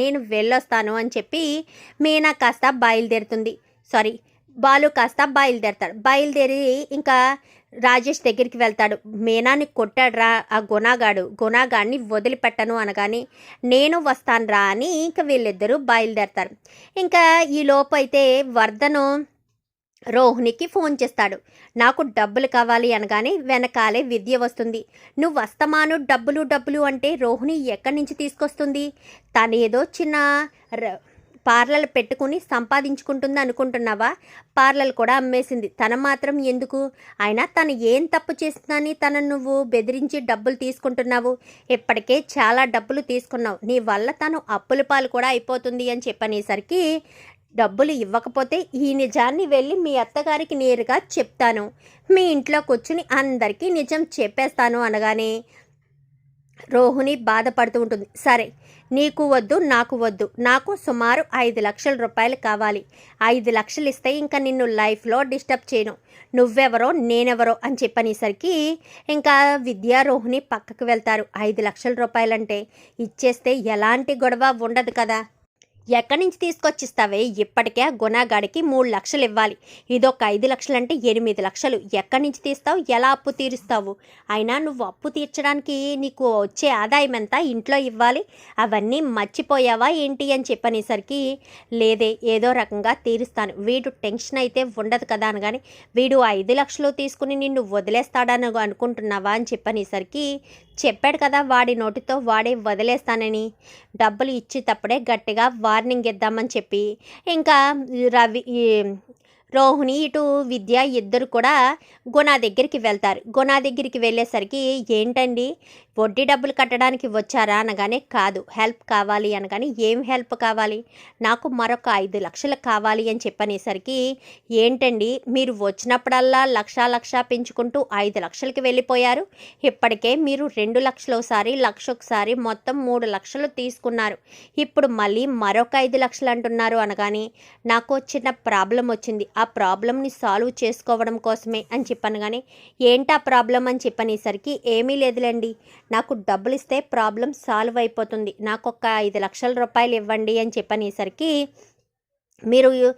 నేను వెళ్ళొస్తాను అని చెప్పి మీనా కాస్త బయలుదేరుతుంది. సారీ బాలు కాస్త బయలుదేరతాడు. బయలుదేరి ఇంకా రాజేష్ దగ్గరికి వెళ్తాడు. మీనాని కొట్టాడురా ఆ గుణాగాడు. గుణాగాడిని వదిలిపెట్టను అనగాని నేను వస్తానురా అని ఇంకా వీళ్ళిద్దరూ బయలుదేరతారు. ఇంకా ఈ లోపు అయితే వర్ధను రోహిణికి ఫోన్ చేస్తాడు. నాకు డబ్బులు కావాలి అనగానే వెనకాలే విద్య వస్తుంది. నువ్వు వస్తమాను డబ్బులు డబ్బులు అంటే రోహిణి ఎక్కడి నుంచి తీసుకొస్తుంది? తనేదో చిన్న ర- పార్లర్ పెట్టుకుని సంపాదించుకుంటుంది అనుకుంటున్నావా? పార్లర్ కూడా అమ్మేసింది. తన మాత్రం ఎందుకు? అయినా తను ఏం తప్పు చేస్తుందని తను నువ్వు బెదిరించి డబ్బులు తీసుకుంటున్నావు. ఇప్పటికే చాలా డబ్బులు తీసుకున్నావు. నీ వల్ల తను అప్పుల పాలు కూడా అయిపోతుంది అని చెప్పనేసరికి డబ్బులు ఇవ్వకపోతే ఈ నిజాన్ని వెళ్ళి మీ అత్తగారికి నేరుగా చెప్తాను. మీ ఇంట్లో కూర్చుని అందరికీ నిజం చెప్పేస్తాను అనగానే రోహిణి బాధపడుతూ ఉంటుంది. సరే నీకు వద్దు నాకు వద్దు. నాకు సుమారు ఐదు లక్షల రూపాయలు కావాలి. ఐదు లక్షలు ఇస్తే ఇంకా నిన్ను లైఫ్లో డిస్టర్బ్ చేయను. నువ్వెవరో నేనెవరో అని చెప్పనేసరికి ఇంకా విద్యా రోహిణి పక్కకు వెళ్తారు. ఐదు లక్షల రూపాయలంటే ఇచ్చేస్తే ఎలాంటి గొడవ ఉండదు కదా. ఎక్కడి నుంచి తీసుకొచ్చిస్తావే? ఇప్పటికే ఆ గుణగాడికి మూడు లక్షలు ఇవ్వాలి. ఇదొక ఐదు లక్షలు అంటే ఎనిమిది లక్షలు. ఎక్కడి నుంచి తీస్తావు? ఎలా అప్పు తీరుస్తావు? అయినా నువ్వు అప్పు తీర్చడానికి నీకు వచ్చే ఆదాయం ఎంత? ఇంట్లో ఇవ్వాలి. అవన్నీ మర్చిపోయావా ఏంటి అని చెప్పనేసరికి లేదే ఏదో రకంగా తీరుస్తాను. వీడు టెన్షన్ అయితే ఉండదు కదా అనగాని వీడు ఐదు లక్షలు తీసుకుని నిన్ను వదిలేస్తాడని అనుకుంటున్నావా అని చెప్పనేసరికి చెప్పాడు కదా వాడి నోటితో వాడే వదిలేస్తానని. డబ్బులు ఇచ్చేటప్పుడే గట్టిగా వా వార్నింగ్ ఇద్దామని చెప్పి ఇంకా రవి రోహిణి ఇటు విద్య ఇద్దరు కూడా గుణ దగ్గరికి వెళ్తారు. గుణ దగ్గరికి వెళ్ళేసరికి ఏంటండి? వడ్డీ డబ్బులు కట్టడానికి వచ్చారా అనగానే కాదు. హెల్ప్ కావాలి అనగానే ఏం హెల్ప్ కావాలి? నాకు మరొక ఐదు లక్షలు కావాలి అని చెప్పనేసరికి ఏంటండి? మీరు వచ్చినప్పుడల్లా లక్ష లక్ష పెంచుకుంటూ ఐదు లక్షలకి వెళ్ళిపోయారు. ఇప్పటికే మీరు రెండు లక్షలు ఒకసారి లక్ష ఒకసారి మొత్తం మూడు లక్షలు తీసుకున్నారు. ఇప్పుడు మళ్ళీ మరొక ఐదు లక్షలు అంటున్నారు అనగానే నాకు చిన్న ప్రాబ్లం వచ్చింది. ఆ ప్రాబ్లమ్ని సాల్వ్ చేసుకోవడం కోసమే అని చెప్పాను కానీ ఏంటా ప్రాబ్లం అని చెప్పనేసరికి ఏమీ లేదులేండి. నాకు డబ్బులు ఇస్తే ప్రాబ్లం సాల్వ్ అయిపోతుంది. నాకు ఒక ఐదు లక్షల రూపాయలు ఇవ్వండి అని చెప్పనేసరికి మీరు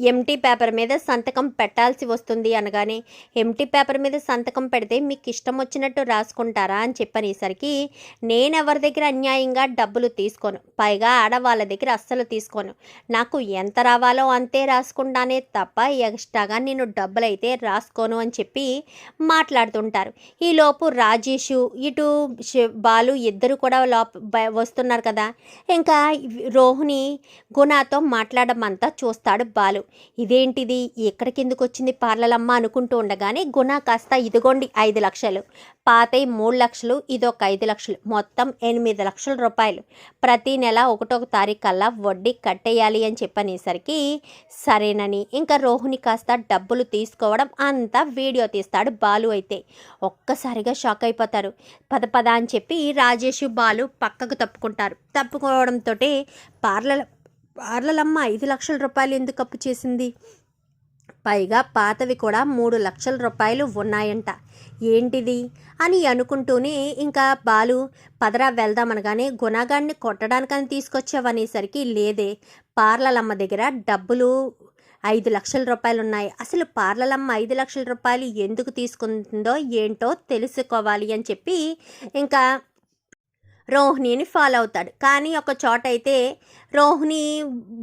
ఎంటీ పేపర్ మీద సంతకం పెట్టాల్సి వస్తుంది అనగానే ఎంటీ పేపర్ మీద సంతకం పెడితే మీకు ఇష్టం వచ్చినట్టు రాసుకుంటారా అని చెప్పనేసరికి నేను ఎవరి దగ్గర అన్యాయంగా డబ్బులు తీసుకోను. పైగా ఆడవాళ్ళ దగ్గర అస్సలు తీసుకోను. నాకు ఎంత రావాలో అంతే రాసుకుంటానే తప్ప ఎక్స్ట్రాగా నేను డబ్బులు అయితే రాసుకోను అని చెప్పి మాట్లాడుతుంటారు. ఈలోపు రాజేషు ఇటు బాలు ఇద్దరు కూడా లోప బ- వస్తున్నారు కదా. ఇంకా రోహిణి గుణాతో అంతా చూస్తాడు బాలు. ఇదేంటిది? ఎక్కడికెందుకు వచ్చింది పార్లలమ్మ అనుకుంటూ ఉండగానే గుణ కాస్త ఇదిగోండి ఐదు లక్షలు. పాతయి మూడు లక్షలు ఇదొక ఐదు లక్షలు. మొత్తం ఎనిమిది లక్షల రూపాయలు. ప్రతి నెల ఒకటొక తారీఖు కల్లా వడ్డీ కట్టేయాలి అని చెప్పనేసరికి సరేనని. ఇంకా రోహిణి కాస్త డబ్బులు తీసుకోవడం అంతా వీడియో తీస్తాడు బాలు అయితే. ఒక్కసారిగా షాక్ అయిపోతారు. పద పద అని చెప్పి రాజేష్ బాలు పక్కకు తప్పుకుంటారు. తప్పుకోవడంతో పార్లర్ పార్లలమ్మ ఐదు లక్షల రూపాయలు ఎందుకు అప్పు చేసింది? పైగా పాతవి కూడా మూడు లక్షల రూపాయలు ఉన్నాయంట. ఏంటిది? అని అనుకుంటూనే ఇంకా బాలు పదరా వెళ్దామనగానే గుణగాన్ని కొట్టడానికని తీసుకొచ్చావనేసరికి లేదే. పార్లలమ్మ దగ్గర డబ్బులు ఐదు లక్షల రూపాయలు ఉన్నాయి అసలు పార్లలమ్మ ఐదు లక్షల రూపాయలు ఎందుకు తీసుకుంటుందో ఏంటో తెలుసుకోవాలి అని చెప్పి ఇంకా రోహిణిని ఫాలో అవుతాడు. కానీ ఒక చోట అయితే రోహిణి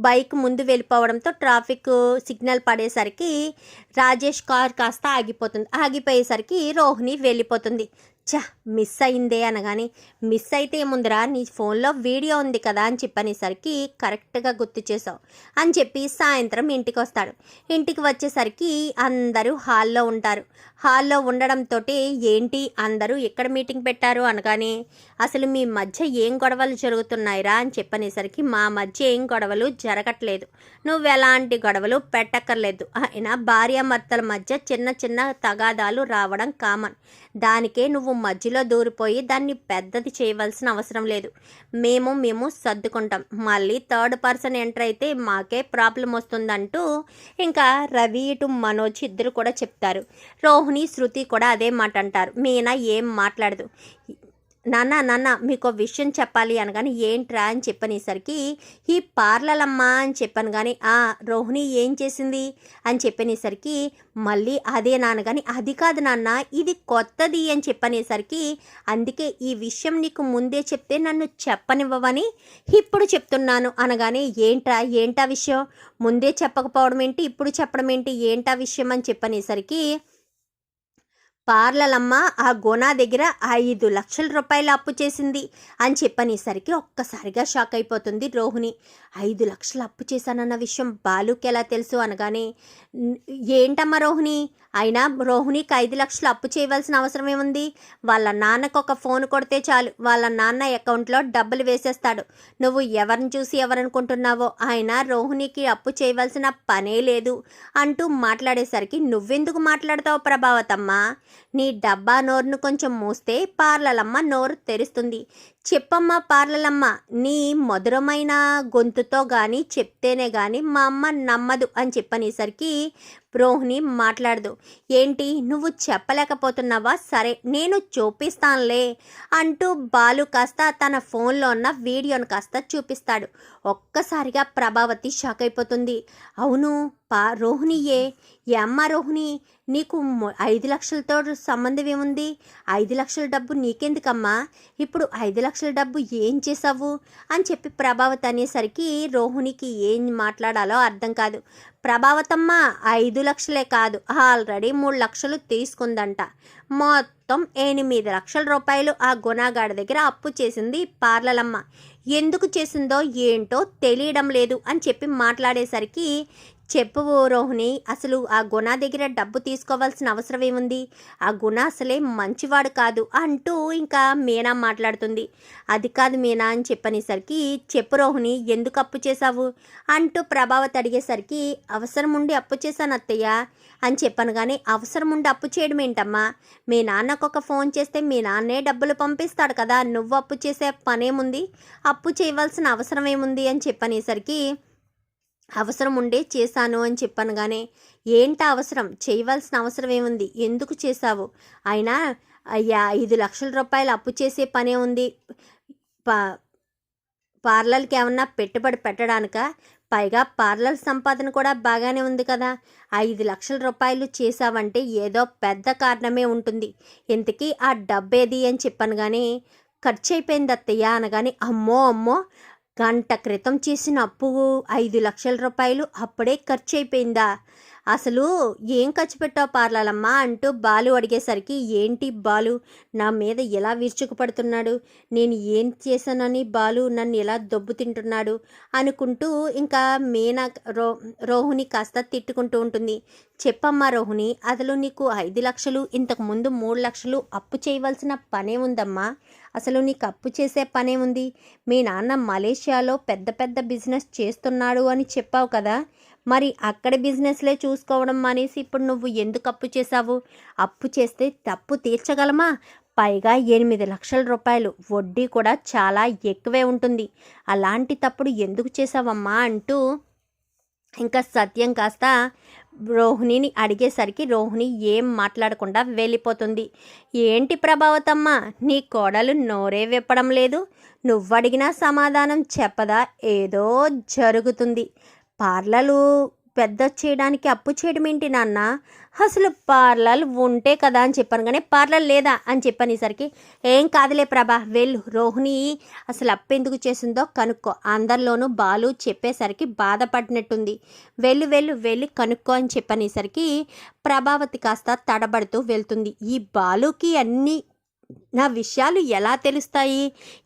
బైక్ ముందు వెళ్ళిపోవడంతో ట్రాఫిక్ సిగ్నల్ పడేసరికి రాజేష్ కార్ కాస్త ఆగిపోతుంది. ఆగిపోయేసరికి రోహిణి వెళ్ళిపోతుంది. చ మిస్ అయిందే అనగానే మిస్ అయితే ఏముందిరా నీ ఫోన్లో వీడియో ఉంది కదా అని చెప్పనేసరికి కరెక్ట్గా గుర్తు చేసావు అని చెప్పి సాయంత్రం ఇంటికి వస్తాడు ఇంటికి వచ్చేసరికి అందరూ హాల్లో ఉంటారు. హాల్లో ఉండడంతో ఏంటి అందరూ ఎక్కడ మీటింగ్ పెట్టారు అనగానే అసలు మీ మధ్య ఏం గొడవలు జరుగుతున్నాయిరా? అని చెప్పనేసరికి మా మధ్య ఏం గొడవలు జరగట్లేదు. నువ్వు ఎలాంటి గొడవలు పెట్టక్కర్లేదు. అయినా భార్యాభర్తల మధ్య చిన్న చిన్న తగాదాలు రావడం కామన్. దానికే నువ్వు మధ్యలో దూరిపోయి దాన్ని పెద్దది చేయవలసిన అవసరం లేదు. మేము మేము సర్దుకుంటాం. మళ్ళీ థర్డ్ పర్సన్ ఎంటర్ అయితే మాకే ప్రాబ్లం వస్తుందంటూ ఇంకా రవి ఇటు మనోజ్ ఇద్దరు కూడా చెప్తారు. మోహిని శృతి కూడా అదే మాట అంటారు మీనా ఏం మాట్లాడదు. నాన్న నాన్న మీకు విషయం చెప్పాలి అనగాని ఏంట్రా అని చెప్పనేసరికి ఈ పార్లలమ్మ అని చెప్పాను కానీ ఆ రోహిణి ఏం చేసింది? అని చెప్పనేసరికి మళ్ళీ అదే నాన్న కానీ అది కాదు నాన్న ఇది కొత్తది అని చెప్పనేసరికి అందుకే ఈ విషయం నీకు ముందే చెప్తే నన్ను చెప్పనివ్వవని ఇప్పుడు చెప్తున్నాను అనగానే ఏంట్రా ఏంటా విషయం? ముందే చెప్పకపోవడం ఏంటి ఇప్పుడు చెప్పడం ఏంటి ఏంటా విషయం? అని చెప్పనేసరికి పార్లలమ్మ ఆ గోనా దగ్గర ఐదు లక్షల రూపాయలు అప్పు చేసింది అని చెప్పనేసరికి ఒక్కసారిగా షాక్ అయిపోతుంది రోహిణి. ఐదు లక్షలు అప్పు చేశానన్న విషయం బాలుకి ఎలా తెలుసు అనగానే ఏంటమ్మా రోహిణి? అయినా రోహిణికి ఐదు లక్షలు అప్పు చేయవలసిన అవసరం ఏముంది? వాళ్ళ నాన్నకు ఒక ఫోన్ కొడితే చాలు. వాళ్ళ నాన్న అకౌంట్లో డబ్బులు వేసేస్తాడు. నువ్వు ఎవరిని చూసి ఎవరనుకుంటున్నావో ఆయన రోహిణికి అప్పు చేయవలసిన పనే లేదు అంటూ మాట్లాడేసరికి నువ్వెందుకు మాట్లాడతావు ప్రభావతమ్మా? నీ డబ్బా నోరును కొంచెం మూస్తే పార్లలమ్మ నోరు తెరుస్తుంది. చెప్పమ్మా పార్లలమ్మ నీ మధురమైన గొంతుతో కానీ చెప్తేనే కానీ మా అమ్మ నమ్మదు అని చెప్పనేసరికి రోహిణి మాట్లాడదు. ఏంటి నువ్వు చెప్పలేకపోతున్నావా? సరే నేను చూపిస్తానులే అంటూ బాలు కాస్త తన ఫోన్లో ఉన్న వీడియోను కాస్త చూపిస్తాడు. ఒక్కసారిగా ప్రభావతి షాక్ అయిపోతుంది. అవును పా రోహిణియే. ఏ అమ్మ రోహిణి నీకు ఐదు లక్షలతో సంబంధం ఏముంది? ఐదు లక్షల డబ్బు నీకెందుకమ్మా? ఇప్పుడు ఐదు లక్షలు డబ్బు ఏం చేసావు అని చెప్పి ప్రభావత్ అనేసరికి రోహిణికి ఏం మాట్లాడాలో అర్థం కాదు. ప్రభావతమ్మ ఐదు లక్షలే కాదు ఆల్రెడీ మూడు లక్షలు తీసుకుందంట. మొత్తం ఎనిమిది లక్షల రూపాయలు ఆ గుణాగాడి దగ్గర అప్పు చేసింది పార్లలమ్మ. ఎందుకు చేసిందో ఏంటో తెలియడం లేదు అని చెప్పి మాట్లాడేసరికి చెప్పు రోహిణి అసలు ఆ గుణ దగ్గర డబ్బు తీసుకోవాల్సిన అవసరం ఏముంది? ఆ గుణ అసలే మంచివాడు కాదు అంటూ ఇంకా మీనా మాట్లాడుతుంది. అది కాదు మీనా అని చెప్పనేసరికి చెప్పు రోహిణి ఎందుకు అప్పు చేశావు? అంటూ ప్రభావతి అడిగేసరికి అవసరం ఉండి అప్పు చేశాను అత్తయ్య అని చెప్పాను కానీ అవసరం ఉండి అప్పు చేయడం ఏంటమ్మా? మీ నాన్నకు ఒక ఫోన్ చేస్తే మీ నాన్నే డబ్బులు పంపిస్తాడు కదా నువ్వు అప్పు చేసే పనేముంది? అప్పు చేయవలసిన అవసరం ఏముంది? అని చెప్పనేసరికి అవసరం ఉండే చేశాను అని చెప్పాను కానీ ఏంట అవసరం? చేయవలసిన అవసరం ఏముంది ఎందుకు చేశావు? అయినా అయ్యా ఐదు లక్షల రూపాయలు అప్పు చేసే పనే ఉంది. పా పార్లర్కి ఏమన్నా పెట్టుబడి పెట్టడానిక? పైగా పార్లర్ సంపాదన కూడా బాగానే ఉంది కదా. ఐదు లక్షల రూపాయలు చేసావంటే ఏదో పెద్ద కారణమే ఉంటుంది. ఇంతకీ ఆ డబ్బేది? అని చెప్పాను కానీ ఖర్చు అయిపోయింది అత్తయ్య అనగానే అమ్మో అమ్మో! గంట క్రితం చేసిన అప్పు ఐదు లక్షల రూపాయలు అప్పుడే ఖర్చు అయిపోయిందా అసలు ఏం ఖర్చు పెట్టావు పార్లాలమ్మా? అంటూ బాలు అడిగేసరికి ఏంటి బాలు నా మీద ఎలా విరుచుకుపడుతున్నాడు? నేను ఏం చేశానని బాలు నన్ను ఎలా దొబ్బు తింటున్నాడు? అనుకుంటూ ఇంకా మీనా రో రోహిణి కాస్త తిట్టుకుంటూ ఉంటుంది. చెప్పమ్మా రోహిణి అసలు నీకు ఐదు లక్షలు ఇంతకు ముందు మూడు లక్షలు అప్పు చేయవలసిన పనే ఉందమ్మా. అసలు నీకు అప్పు చేసే పనే ఉంది మీ నాన్న మలేషియాలో పెద్ద పెద్ద బిజినెస్ చేస్తున్నాడు అని చెప్పావు కదా. మరి అక్కడ బిజినెస్లే చూసుకోవడం మానేసి ఇప్పుడు నువ్వు ఎందుకు అప్పు చేశావు? అప్పు చేస్తే తప్పు తీర్చగలమా? పైగా ఎనిమిది లక్షల రూపాయలు వడ్డీ కూడా చాలా ఎక్కువే ఉంటుంది. అలాంటి తప్పుడు ఎందుకు చేసావమ్మా అంటూ ఇంకా సత్యం కాస్త రోహిణిని అడిగేసరికి రోహిణి ఏం మాట్లాడకుండా వెళ్ళిపోతుంది. ఏంటి ప్రభావతమ్మ? నీ కోడలు నోరే విప్పడం లేదు. నువ్వడిగినా సమాధానం చెప్పదా? ఏదో జరుగుతుంది. పార్లలు పెద్ద చేయడానికి అప్పు చేయడం ఏంటి నాన్న? అసలు పార్లర్ ఉంటే కదా అని చెప్పాను కానీ పార్లర్ లేదా అని చెప్పనేసరికి ఏం కాదులే ప్రభా వెళ్ళు. రోహిణి అసలు అప్పు ఎందుకు చేసిందో కనుక్కో. అందరిలోనూ బాలు చెప్పేసరికి బాధపడినట్టుంది. వెళ్ళు వెళ్ళు వెళ్ళి కనుక్కో అని చెప్పనేసరికి ప్రభావతి కాస్త తడబడుతూ వెళ్తుంది. ఈ బాలుకి అన్నీ నా విషయాలు ఎలా తెలుస్తాయి?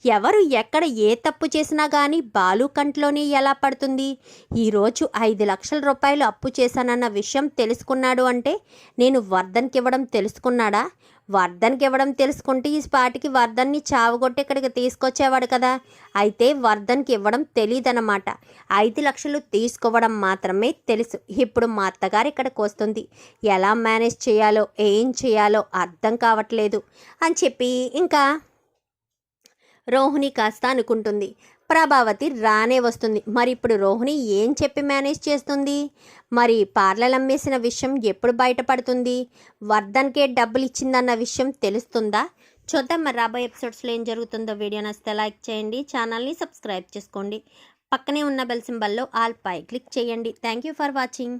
ఎవరు ఎక్కడ ఏ తప్పు చేసినా కానీ బాలు కంట్లోనే ఎలా పడుతుంది? ఈరోజు ఐదు లక్షల రూపాయలు అప్పు చేశానన్న విషయం తెలుసుకున్నాడు అంటే నేను వర్ధన్కి ఇవ్వడం తెలుసుకున్నాడా? వర్ధన్కి ఇవ్వడం తెలుసుకుంటే ఈ స్పాటికి వర్ధన్ని చావగొట్టి ఇక్కడికి తీసుకొచ్చేవాడు కదా. అయితే వర్ధన్కి ఇవ్వడం తెలియదన్నమాట ఐదు లక్షలు తీసుకోవడం మాత్రమే తెలుసు. ఇప్పుడు మా అత్తగారు ఇక్కడికి వస్తుంది. ఎలా మేనేజ్ చేయాలో ఏం చేయాలో అర్థం కావట్లేదు అని చెప్పి ఇంకా రోహిణి కాస్త అనుకుంటుంది. ప్రభావతి రానే వస్తుంది. మరి ఇప్పుడు రోహిణి ఏం చెప్పి మేనేజ్ చేస్తుంది? మరి పార్లర్ అమ్మేసిన విషయం ఎప్పుడు బయటపడుతుంది? వర్ధన్కే డబ్బులు ఇచ్చిందన్న విషయం తెలుస్తుందా? చూద్దాం మరి రాబోయే ఎపిసోడ్స్లో ఏం జరుగుతుందో. వీడియో నచ్చితే లైక్ చేయండి. ఛానల్ని సబ్స్క్రైబ్ చేసుకోండి. పక్కనే ఉన్న బెల్ సింబల్లో ఆల్ పై క్లిక్ చేయండి. Thank you for watching.